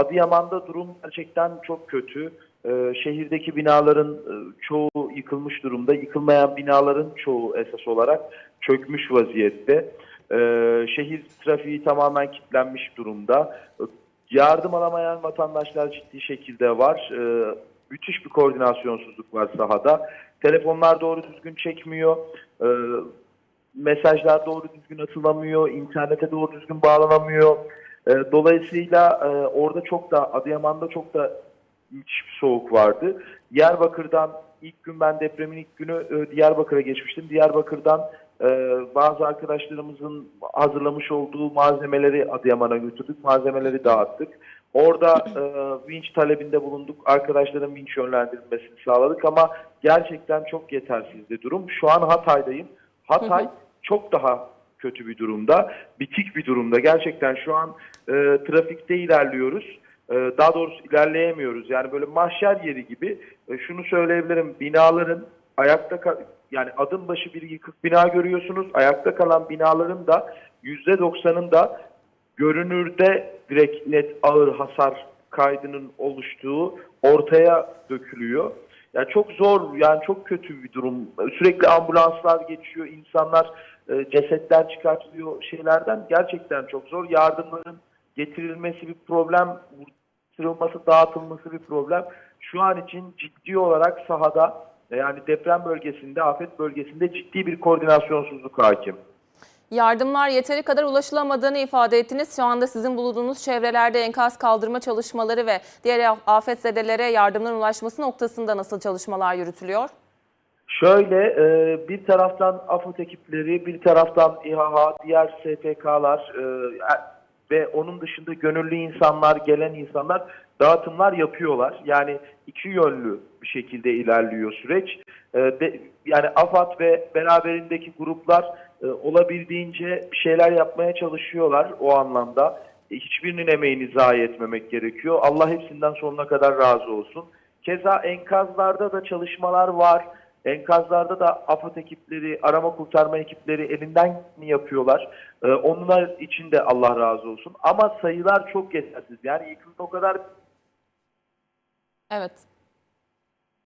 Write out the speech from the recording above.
Adıyaman'da durum gerçekten çok kötü. Ee, şehirdeki binaların e, çoğu yıkılmış durumda. Yıkılmayan binaların çoğu esas olarak çökmüş vaziyette. Ee, şehir trafiği tamamen kilitlenmiş durumda. Yardım alamayan vatandaşlar ciddi şekilde var. Ee, müthiş bir koordinasyonsuzluk var sahada. Telefonlar doğru düzgün çekmiyor. Ee, mesajlar doğru düzgün atılamıyor. internete doğru düzgün bağlanamıyor. Ee, dolayısıyla e, orada çok da Adıyaman'da çok da müthiş bir soğuk vardı. Diyarbakır'dan ilk gün ben depremin ilk günü e, Diyarbakır'a geçmiştim. Diyarbakır'dan e, bazı arkadaşlarımızın hazırlamış olduğu malzemeleri Adıyaman'a götürdük. Malzemeleri dağıttık. Orada e, vinç talebinde bulunduk. Arkadaşların vinç yönlendirilmesini sağladık ama gerçekten çok yetersizdi durum. Şu an Hatay'dayım. Hatay çok daha kötü bir durumda. Bitik bir durumda. Gerçekten şu an e, trafikte ilerliyoruz. E, daha doğrusu ilerleyemiyoruz. Yani böyle mahşer yeri gibi. E, şunu söyleyebilirim. Binaların ayakta yani adım başı bir yıkık bina görüyorsunuz. Ayakta kalan binaların da %90'ın görünürde direkt net ağır hasar kaydının oluştuğu ortaya dökülüyor. Yani çok zor, yani çok kötü bir durum. Sürekli ambulanslar geçiyor, insanlar e, cesetler çıkartılıyor şeylerden. Gerçekten çok zor. Yardımların getirilmesi bir problem, vurulması, dağıtılması bir problem. Şu an için ciddi olarak sahada yani deprem bölgesinde, afet bölgesinde ciddi bir koordinasyonsuzluk hakim. Yardımlar yeteri kadar ulaşılamadığını ifade ettiniz. Şu anda sizin bulunduğunuz çevrelerde enkaz kaldırma çalışmaları ve diğer afetzedelere yardımların ulaşması noktasında nasıl çalışmalar yürütülüyor? Şöyle e, bir taraftan AFAD ekipleri, bir taraftan İHA, diğer STK'lar e, ve onun dışında gönüllü insanlar, gelen insanlar dağıtımlar yapıyorlar. Yani iki yönlü bir şekilde ilerliyor süreç. E, yani AFAD ve beraberindeki gruplar e, olabildiğince şeyler yapmaya çalışıyorlar o anlamda. E, hiçbirinin emeğini zayi etmemek gerekiyor. Allah hepsinden sonuna kadar razı olsun. Keza enkazlarda da çalışmalar var. Enkazlarda da AFAD ekipleri, arama kurtarma ekipleri elinden mi yapıyorlar? Ee, onlar için de Allah razı olsun. Ama sayılar çok yetersiz. Yani yıkım o kadar Evet.